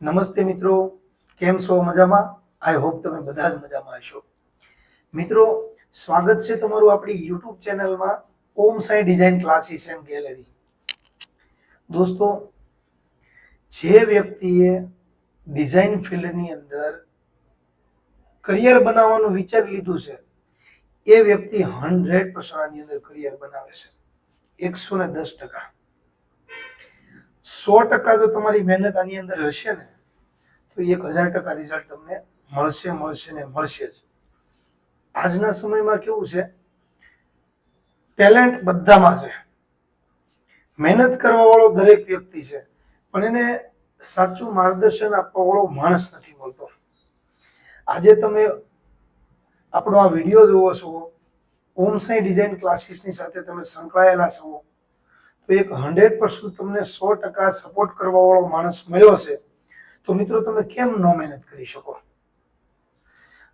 નમસ્તે મિત્રો, કેમ છો? મજામાં? આઈ હોપ તમે બધા જ મજામાં હશો. મિત્રો, સ્વાગત છે તમારું આપણી યુટ્યુબ ચેનલમાં Om Sai design classes and gallery દોસ્તો, જે વ્યક્તિએ ડિઝાઇન ફિલ્ડની અંદર કરિયર બનાવવાનું વિચાર લીધું છે, એ વ્યક્તિ હંડ્રેડ પર્સન્ટ આની અંદર કરિયર બનાવે છે. એકસો ને દસ ટકા. સો ટકા જો તમારી મહેનત આની અંદર હશે ને, તો એક હજાર ટકા રિઝલ્ટ તમને મળશે મળશે ને મળશે જ. આજના સમયમાં કેવું છે? ટેલેન્ટ બધામાં છે. મહેનત કરવા વાળો દરેક વ્યક્તિ છે, પણ એને સાચું માર્ગદર્શન આપવા વાળો માણસ નથી મળતો. આજે તમે આપણો આ વીડિયો જોવો છો, ઓમ સાઈ ડિઝાઇન ક્લાસીસની સાથે તમે સંકળાયેલા છો તો એક હંડ્રેડ પર્સન્ટ તમને સો ટકા સપોર્ટ કરવા વાળો માણસ મળ્યો છે, તો મિત્રો તમે કેમ ન મહેનત કરી શકો?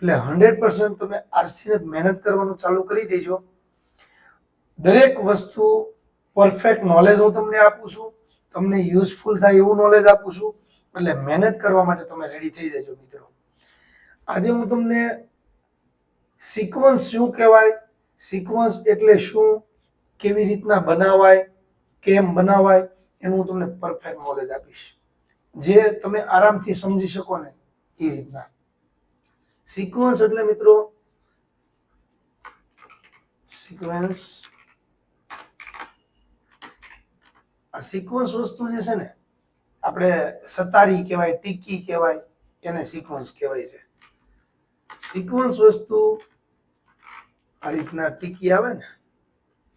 એટલે હંડ્રેડ પર્સન્ટ તમે આજથી જ મહેનત કરવાનું ચાલુ કરી દેજો. દરેક વસ્તુ પરફેક્ટ નોલેજ હું તમને આપું છું, તમને યુઝફુલ થાય એવું નોલેજ આપું છું, એટલે મહેનત કરવા માટે તમે રેડી થઈ જજો મિત્રો. આજે હું તમને સિક્વન્સ શું કહેવાય? સિક્વન્સ એટલે શું? કેવી રીતના બનાવાય? કેમ બનાવાય એનું હું તમને પરફેક્ટ નોલેજ આપીશ. જે તમે આરામથી સમજી શકો ને એ રીતના. સિક્વન્સ એટલે મિત્રો સિક્વન્સ આ સિક્વન્સ વસ્તુ જે છે ને, આપણે સતારી કહેવાય, ટીકી કહેવાય, એને સિક્વન્સ કહેવાય છે. સિક્વન્સ વસ્તુ આ રીતના ટીકી આવે ને,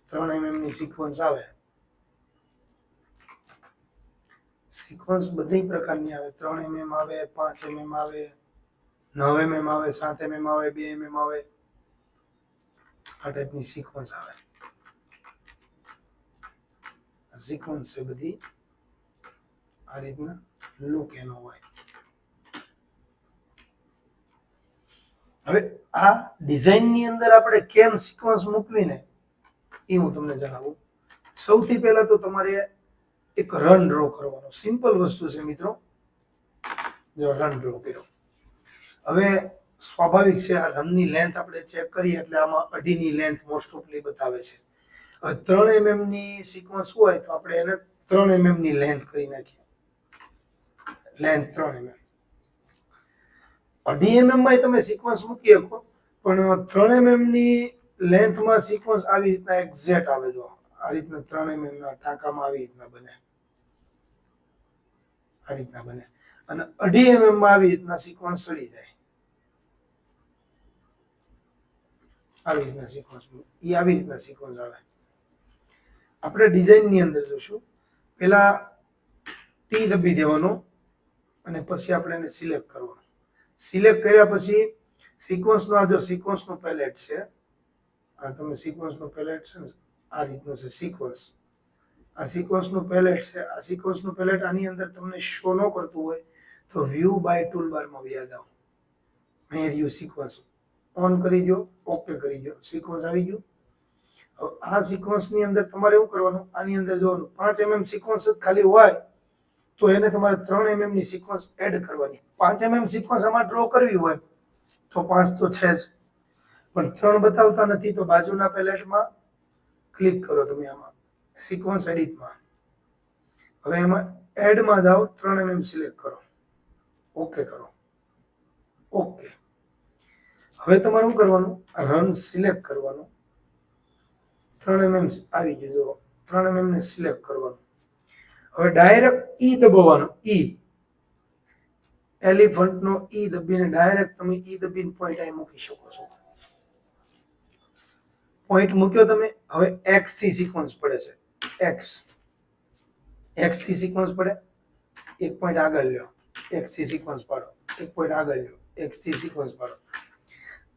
ત્રણ એમ એમની સિક્વન્સ આવે. સિક્વન્સ બધી પ્રકારની આવે. ત્રણ એમએમ આવે, પાંચ એમએમ આવે, નવ એમએમ આવે, સાત એમએમ આવે, બે એમએમ આવે. આ ટાઈપની સિક્વન્સ આવે. સિક્વન્સ છે બધી આ રીતના લુક એનો હોય. હવે આ ડિઝાઇનની અંદર આપણે કેમ સિક્વન્સ મૂકવી ને, એ હું તમને જણાવું. સૌથી પહેલા તો તમારે એક રન ડ્રો કરવાનો. સિમ્પલ વસ્તુ છે મિત્રો. જો રન ડ્રો કર્યો. હવે સ્વાભાવિક છે, આ રનની લેન્થ આપણે ચેક કરીએ એટલે આમાં અઢીની લેન્થ મોસ્ટ ઓફલી બતાવે છે. હવે ત્રણ એમએમની સિક્વન્સ હોય તો આપણે એને ત્રણ એમએમની લેન્થ કરી નાખીએ. લેન્થ ત્રણ એમએમ અઢી એમએમમાં તમે સિક્વન્સ મૂકી શકો, પણ ત્રણ એમએમની લેન્થમાં સિક્વન્સ આવી રીતના એક્ઝેક્ટ આવે જો. આ રીતના ત્રણ એમએમ ના ટાંકામાં આવી રીતના બને. આ રીતના બને. અને અઢી એમએમમાં આવી રીતના સિક્વન્સ ચડી જાય. આવી રીતના સિક્વન્સ એ આવી રીતના સિક્વન્સ આવે. આપણે ડિઝાઇનની અંદર જોશું. પેલા ટી દબી દેવાનો અને પછી આપણે એને સિલેક્ટ કરવાનો. સિલેક્ટ કર્યા પછી સિક્વન્સનો આ જો સિક્વન્સનો પેલેટ છે, આ તમે સિક્વન્સનો પેલેટ છે આ રીતનો છે સિક્વન્સ આ સિક્વન્સનું પેલેટ છે આ સિક્વન્સનું પેલેટ આની અંદર તમને શો ન કરતું હોય તો વ્યૂ બાય ટૂલ બારમાં વ્યા જાઓ અહીંયા રહ્યું સિક્વન્સ ઓન કરી દો ઓકે કરી દો સિક્વન્સ આવી ગયું હવે આ સિક્વન્સની અંદર તમારે શું કરવાનું આની અંદર જોવાનું પાંચ એમએમ સિક્વન્સ જ ખાલી હોય તો એને તમારે ત્રણ એમએમની સિક્વન્સ એડ કરવાની પાંચ એમએમ સિક્વન્સ આમાં ડ્રો કરવી હોય તો પાંચ તો છે જ પણ ત્રણ બતાવતા નથી તો બાજુના પેલેટમાં ક્લિક કરો તમે આમાં સિક્વન્સ એડિટમાં હવે એમાં એડમાં જાઓ, ત્રણ એમએમ સિલેક્ટ કરો. ઓકે કરો. ઓકે હવે તમારે શું કરવાનું? રન સિલેક્ટ કરવાનું. ત્રણ એમએમ આવી ગયું, જુઓ. ત્રણ એમએમ ને સિલેક્ટ કરવાનું. હવે ડાયરેક્ટ ઈ દબાવવાનો, ઈ. એલિફન્ટ નો ઈ દબીને ડાયરેક્ટ તમે ઈ દબીને પોઈન્ટ અહીં મૂકી શકો છો. પોઈન્ટ મૂક્યો તમે, હવે એક્સથી સિક્વન્સ પડે છે. એક્સ એક્સથી સિક્વન્સ પડે. એક પોઈન્ટ આગળ લ્યો. એક્સથી સિક્વન્સ પાડો. એક પોઈન્ટ આગળ લ્યો. એક્સથી સિક્વન્સ પાડો.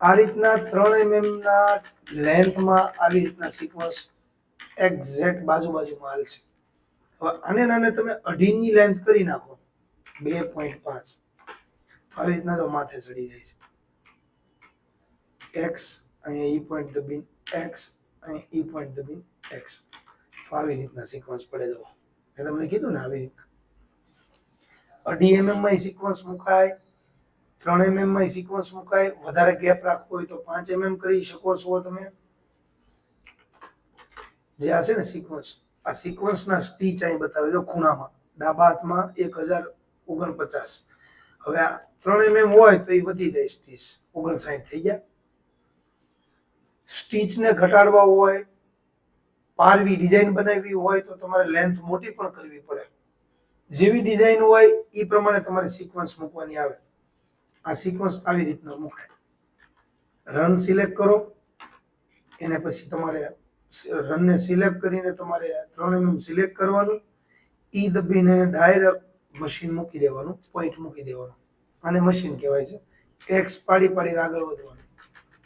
આ રીતના ત્રણ એમએમના લેન્થમાં આવી રીતના સિક્વન્સ એક્ઝેક્ટ બાજુ બાજુમાં હાલશે. હવે આને નાને તમે અઢીની લેન્થ કરી નાખો. બે પોઈન્ટ પાંચ. આવી રીતના તો માથે ચડી જાય છે. એક્સ અહીંયા ઈ પોઈન્ટ દબીન એક્સ અહીંયા ઈ પોઈન્ટ દબીન એક્સ આવી રીતના સિક્વન્સ પડે જવો મેં તમને કીધું ને આવી રીતના. અઢી એમએમમાં સિક્વન્સ મુકાય, ત્રણ એમએમમાં સિક્વન્સ મુકાય, વધારે ગેપ રાખવો હોય તો પાંચ એમએમ કરી શકો છો તમે. જે આ છે ને સિક્વન્સ આ સિક્વન્સના સ્ટીચ અહીં બતાવે જો ખૂણામાં. ડાબા હાથમાં એક હજાર ઓગણપચાસ. હવે આ ત્રણ એમએમ હોય તો એ વધી જાય સ્ટીચ ઓગણસાઠ થઈ ગયા. સ્ટીચને ઘટાડવા હોય પારવી ડિઝાઇન બનાવવી હોય તો તમારે લેન્થ મોટી પણ કરવી પડે. જેવી ડિઝાઇન હોય એ પ્રમાણે તમારે સિક્વન્સ મૂકવાની આવે. આ સિક્વન્સ આવી રીતના મૂકાય. રન સિલેક્ટ કરો. એને પછી તમારે રનને સિલેક્ટ કરીને તમારે ત્રણ એમએમ સિલેક્ટ કરવાનું. ઈ દબીને ડાયરેક્ટ મશીન મૂકી દેવાનું પોઈન્ટ મૂકી દેવાનું. આને મશીન કહેવાય છે. ટેક્સ પાડી પાડીને આગળ વધવાનું.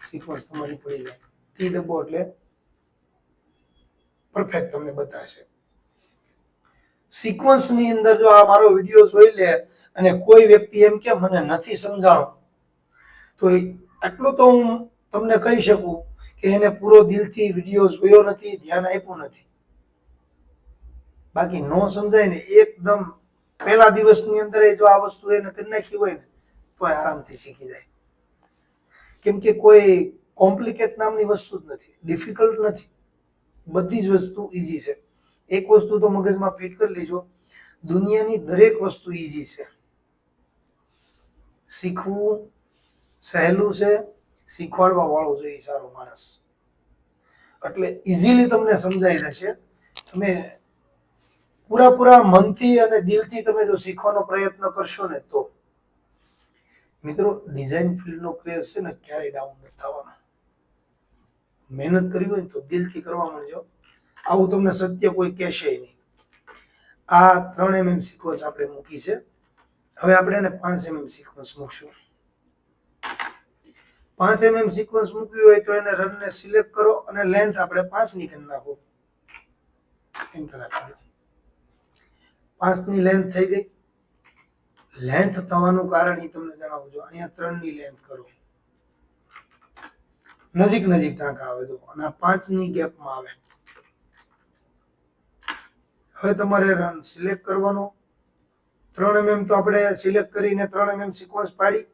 સિક્વન્સ તમારી પડી જાય. ઈ દબો એટલે પરફેક્ટ તમને બતાવશે સિક્વન્સની અંદર જો આ મારો વીડિયો જોઈ લે અને કોઈ વ્યક્તિ એમ કે મને નથી સમજાણો, તો આટલું તો હું તમને કહી શકું કે એને પૂરો દિલથી વીડિયો જોયો નથી, ધ્યાન આપ્યું નથી. બાકી ન સમજાય ને એકદમ પહેલા દિવસની અંદર જો આ વસ્તુ એને કરી નાખી હોય ને, તો આરામથી શીખી જાય. કેમ કે કોઈ કોમ્પ્લિકેટ નામની વસ્તુ જ નથી ડિફિકલ્ટ નથી. બધી જ વસ્તુ ઈઝી છે. એક વસ્તુ તો મગજમાં ફિટ કરી લેજો. દુનિયાની દરેક વસ્તુ ઈઝી છે. શીખવું સહેલું છે. શીખવાડવા વાળો જોઈએ સારો માણસ. એટલે ઇઝીલી તમને સમજાઈ જશે. તમે પૂરા પૂરા મનથી અને દિલથી તમે જો શીખવાનો પ્રયત્ન કરશો ને તો. મિત્રો ડિઝાઇન ફિલ્ડનો ક્રેઝ છે ને ક્યારેય ડાઉન નથી થવાનો. મહેનત કરવી હોય તો દિલથી કરવા માંડજો. આવું તમને સત્ય કોઈ કહેશે નહીં. આ ત્રણ એમએમ સિક્વન્સ આપણે મૂકી છે. હવે આપણે એને પાંચ એમએમ સિક્વન્સ મૂકશું. પાંચ એમએમ સિક્વન્સ મૂકવી હોય તો એને રનને સિલેક્ટ કરો અને લેન્થ આપણે પાંચની કરી નાખો. એન્ટર આપી પાંચની લેન્થ થઈ ગઈ. લેન્થ થવાનું કારણ એ તમને જણાવું છું. અહીંયા ત્રણની લેન્થ કરો. નજીક નજીક ટાંકા આવે તો. અને આ પાંચની ગેપમાં આવે. હવે તમારે રન સિલેક્ટ કરવાનો. ત્રણ એમએમ તો આપણે સિલેક્ટ કરીને ત્રણ એમએમ સિક્વન્સ પાડી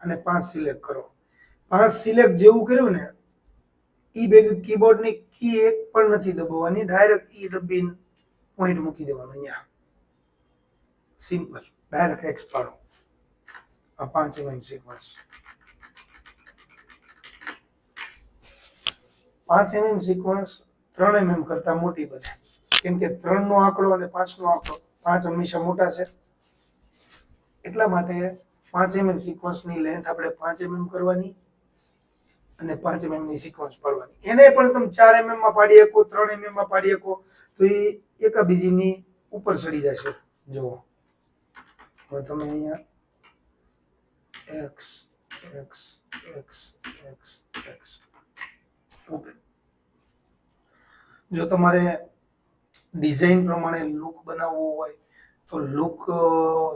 અને પાંચ સિલેક્ટ કરો. પાંચ સિલેક્ટ જેવું કર્યું ને, ઈ ભેગી કીબોર્ડની કી એક પણ નથી દબાવવાની. ડાયરેક્ટ ઈ દબીને પોઈન્ટ મૂકી દેવાનો અહીંયા. સિમ્પલ ડાયરેક્ટ એક્સ પાડો. આ પાંચ એમએમ સિક્વન્સ પાંચ એમએમ સિક્વન્સ ત્રણ એમએમ કરતા મોટી બને. કેમ કે ત્રણ નો આંકડો અને પાંચ નો આંકડો પાંચ હંમેશા મોટા છે. એટલા માટે પાંચ એમએમ સિક્વન્સની લેન્થ આપણે પાંચ એમએમ કરવાની અને પાંચ એમએમની સિક્વન્સ પાડવાની. એને પણ તમે ચાર એમએમમાં પાડી શકો, ત્રણ એમએમમાં પાડી શકો, તો એ એકાબીજીની ઉપર ચડી જશે. જુઓ. હવે તમે અહીંયા X X X X X okay જો તમારે ડિઝાઇન પ્રમાણે લુક બનાવવો હોય, તો લુક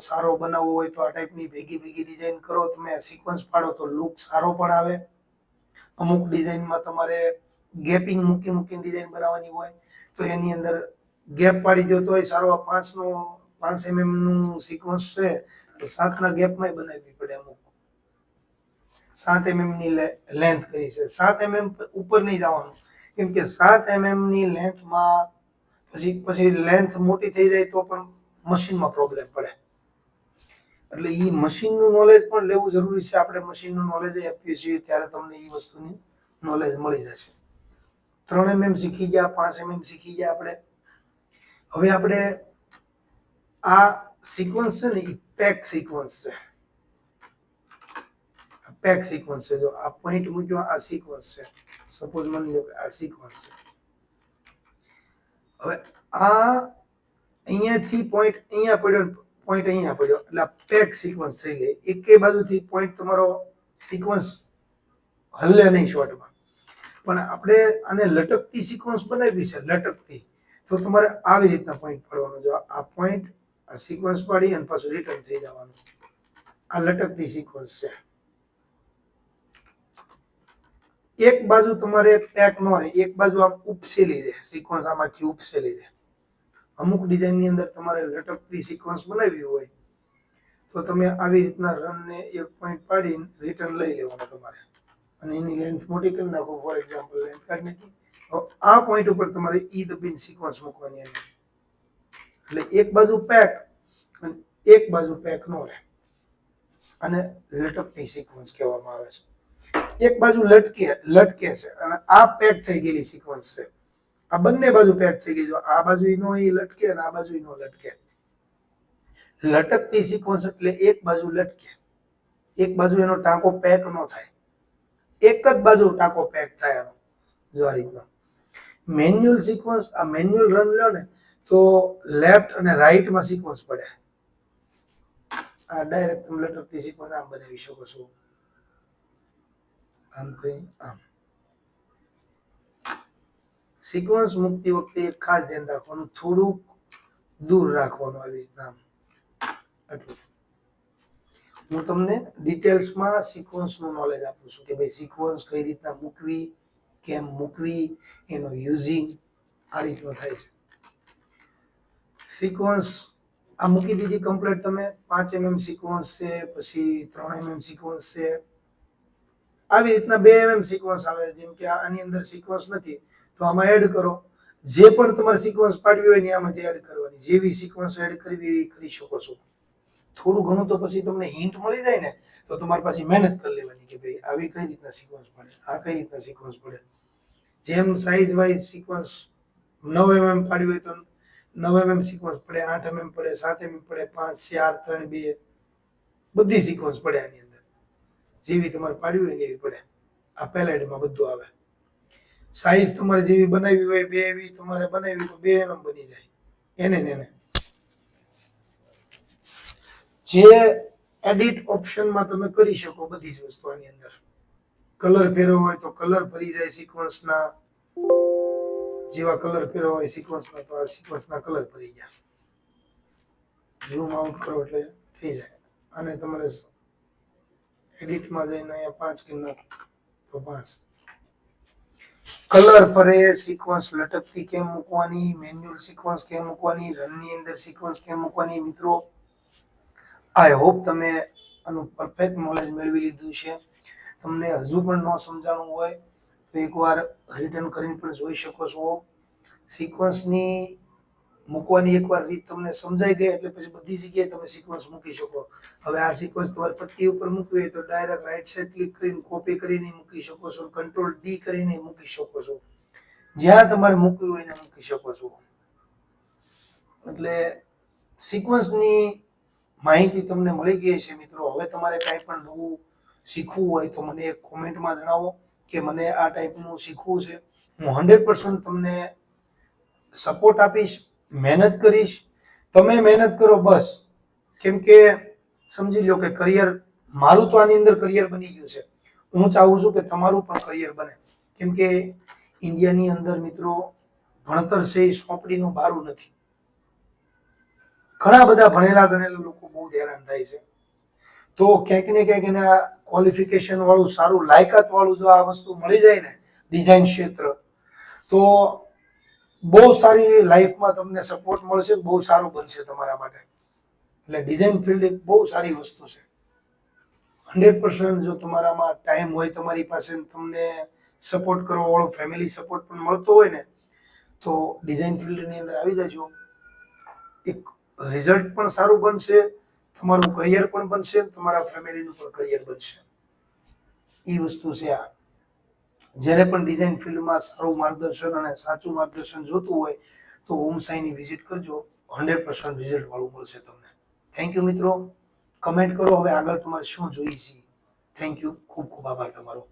સારો બનાવવો હોય, તો આ ટાઈપની ભેગી ભેગી ડિઝાઇન કરો. તમે સિક્વન્સ પાડો તો લુક સારો પણ આવે. અમુક ડિઝાઇનમાં તમારે ગેપિંગ મૂકી મૂકીને ડિઝાઇન બનાવવાની હોય, તો એની અંદર ગેપ પાડી દો તોય સારો. પાંચનો, પાંચ એમએમનું સિક્વન્સ છે, તો સાતના ગેપમાં બનાવવી પડે અમુક. સાત એમએમની લેન્થ કરી છે. સાત એમએમ ઉપર નહીં જવાનું. કેમ કે સાત એમએમની લેન્થમાં પછી પછી લેન્થ મોટી થઈ જાય તો પણ મશીનમાં પ્રોબ્લેમ પડે. એટલે એ મશીનનું નોલેજ પણ લેવું જરૂરી છે. આપણે મશીનનું નોલેજ આપીએ છીએ ત્યારે તમને એ વસ્તુની નોલેજ મળી જશે. ત્રણ એમએમ શીખી ગયા, પાંચ એમએમ શીખી ગયા આપણે. હવે આપણે આ સિક્વન્સ છે ને એ પેક સિક્વન્સ છે. પેક સિક્વન્સ છે. જો આ પોઈન્ટ મૂક્યો, આ સિક્વન્સ છે. સપોઝ માની લો કે આ સિક્વન્સ છે. હવે આ અહીંયાથી પોઈન્ટ અહીંયા પડ્યો પોઈન્ટ અહીંયા પડ્યો. એટલે પેક સિક્વન્સ થઈ ગઈ. એકે બાજુથી પોઈન્ટ તમારો સિક્વન્સ હલ્લે નહીં શોર્ટમાં પણ આપણે આને લટકતી સિક્વન્સ બનાવી છે, લટકતી. તો તમારે આવી રીતના પોઈન્ટ પડવાનો. જો આ પોઈન્ટ આ સિક્વન્સ પાડી અને પાછું રિટર્ન થઈ જવાનું. આ લટકતી સિક્વન્સ છે. એક બાજુ તમારે પેક નો રહે એક બાજુ આમ ઉપસેલી રહે સિક્વન્સ આમાંથી ઉપસેલી રહે. અમુક ડિઝાઇનની અંદર તમારે લટકતી સિક્વન્સ બનાવવી હોય, તો તમે આવી રીતના રનને એક પોઈન્ટ પાડીને રિટર્ન લઈ લેવાનું તમારે. અને એની લેન્થ મોટી કરી નાખો ફોર એક્ઝામ્પલ લેન્થ કાઢી નાખી. આ પોઈન્ટ ઉપર તમારે ઈ દબીન સિક્વન્સ મૂકવાની આવી. એટલે એક બાજુ પેક એક બાજુ પેક નો રહે. અને લટકતી સિક્વન્સ કહેવામાં આવે છે. એક બાજુ લટકે લટકે છે અને આ પેક થઈ ગયેલી સિક્વન્સ છે. આ બંને બાજુ પેક થઈ ગઈ છે. આ બાજુ નો અહીં લટકે અને આ બાજુ નો લટકે. લટકતી સિક્વન્સ એટલે એક બાજુ લટકે. એક બાજુ એનો ટાંકો પેક ન થાય. એક જ બાજુ ટાંકો પેક થાય એનો, જો આ રીતનો. મેન્યુઅલ સિક્વન્સ આ મેન્યુઅલ રન લ્યો ને, તો લેફ્ટ અને રાઈટમાં સિક્વન્સ પડે આ ડાયરેક્ટ તમે લટકતી સિક્વન્સ આમ બનાવી શકો છો. આમ કરી આમ. સિક્વન્સ મૂકતી વખતે એક ખાસ ધ્યાન રાખવાનું, થોડુંક દૂર રાખવાનું આવી રીતના આમ. આટલું. હું તમને ડિટેલ્સમાં સિક્વન્સનું નોલેજ આપું છું કે ભાઈ સિક્વન્સ કઈ રીતના મૂકવી, કેમ મૂકવી, એનો યુઝિંગ આ રીતનો થાય છે. સિક્વન્સ, આ મૂકી દીધી કમ્પ્લીટ તમે. પાંચ એમએમ સિક્વન્સ છે, પછી ત્રણ એમએમ સિક્વન્સ છે. આવી રીતના બે એમએમ સિક્વન્સ આવે જેમ કે આની અંદર સિક્વન્સ નથી, તો આમાં એડ કરો. જે પણ તમારે સિક્વન્સ પાડવી હોય ને આમાંથી એડ કરવાની. જેવી સિક્વન્સ એડ કરવી એ કરી શકો છો. થોડું ઘણું તો પછી તમને હિન્ટ મળી જાય ને, તો તમારી પાસે મહેનત કરી લેવાની કે ભાઈ આવી કઈ રીતના સિક્વન્સ પડે, આ કઈ રીતના સિક્વન્સ પડે. જેમ સાઇઝ વાઇઝ સિક્વન્સ નવ એમએમ પાડવી હોય તો નવ એમએમ સિક્વન્સ પડે, આઠ એમએમ પડે, સાત એમએમ પડે, પાંચ, ચાર, ત્રણ, બે, બધી સિક્વન્સ પડે આની અંદર. જેવી તમારે પાડવી હોય એવી પડે. આ પેલેડમાં બધું આવે. સાઈઝ તમારે જેવી બનાવી હોય, બે એવી તમારે બનાવી તો બે એમ બની જાય. એને ને એને. જે એડિટ ઓપ્શનમાં તમે કરી શકો બધી જ વસ્તુ આની અંદર. કલર ફેરવો હોય તો કલર ફરી જાય સિક્વન્સના. જેવા કલર ફેરવો હોય સિક્વન્સના, તો આ સિક્વન્સના કલર ફરી જાય ઝૂમ આઉટ કરો એટલે થઈ જાય. અને તમારે એડિટમાં જઈને અહીંયા પાંચ કિંમત તો પાંચ કલર ફરે સિક્વન્સ લટકતી કેમ મૂકવાની મેન્યુઅલ સિક્વન્સ કેમ મૂકવાની રનની અંદર સિક્વન્સ કેમ મૂકવાની મિત્રો? આઈ હોપ તમે આનું પરફેક્ટ નોલેજ મેળવી લીધું છે. તમને હજુ પણ ન સમજાણું હોય તો એકવાર રિટર્ન કરીને પણ જોઈ શકો છો. સિક્વન્સની મૂકવાની એકવાર રીત તમને સમજાઈ ગઈ એટલે પછી બધી જગ્યાએ તમે સિક્વન્સ મૂકી શકો. હવે આ સિક્વન્સ તમારે પત્તી ઉપર મૂકવી હોય તો ડાયરેક્ટ રાઈટ સાઈડ ક્લિક કરીને કોપી કરીને મૂકી શકો છો કંટ્રોલ ડી કરીને મૂકી શકો છો. જ્યાં તમારે મૂકવી હોય એને મૂકી શકો છો. એટલે સિક્વન્સની માહિતી તમને મળી ગઈ છે મિત્રો. હવે તમારે કાંઈ પણ નવું શીખવું હોય તો મને એક કોમેન્ટમાં જણાવો કે મને આ ટાઈપનું શીખવું છે. હું હંડ્રેડ પર્સન્ટ તમને સપોર્ટ આપીશ. મહેનત કરીશ, તમે મહેનત કરો, બસ. કેમ કે સમજી લો કે કરિયર મારું તો આની અંદર કરિયર બની ગયું છે. હું ચાહું છું કે તમારું પણ કરિયર બને. કેમ કે ઇન્ડિયાની અંદર મિત્રો ભણતર છે, એ સોંપડીનું બારું નથી. ઘણા બધા ભણેલા ગણેલા લોકો બહુ હેરાન થાય છે. તો ક્યાંક ને ક્યાંક એના ક્વોલિફિકેશન વાળું સારું, લાયકાત વાળું જો આ વસ્તુ મળી જાય ને ડિઝાઇન ક્ષેત્ર, તો બહુ સારી લાઈફમાં તમને સપોર્ટ મળશે બહુ સારું બનશે તમારા માટે. એટલે ડિઝાઇન ફિલ્ડ એક બહુ સારી વસ્તુ છે. હંડ્રેડ પર્સન્ટ જો તમારામાં ટાઈમ હોય તમારી પાસે તમને સપોર્ટ કરવા વાળો ફેમિલી સપોર્ટ પણ મળતો હોય ને, તો ડિઝાઇન ફિલ્ડની અંદર આવી જજો. એક રિઝલ્ટ પણ સારું બનશે, તમારું કરિયર પણ બનશે તમારા ફેમિલીનું પણ કરિયર બનશે. એ વસ્તુ છે આ. જેને પણ ડિઝાઇન ફિલ્ડમાં સારું માર્ગદર્શન અને સાચું માર્ગદર્શન જોતું હોય, તો ઓમ સાઈની વિઝિટ કરજો. હંડ્રેડ પર્સન્ટ રિઝલ્ટ વાળું મળશે તમને. થેન્ક યુ મિત્રો. કમેન્ટ કરો હવે આગળ તમારે શું જોઈએ છે. થેન્ક યુ ખૂબ ખૂબ આભાર તમારો.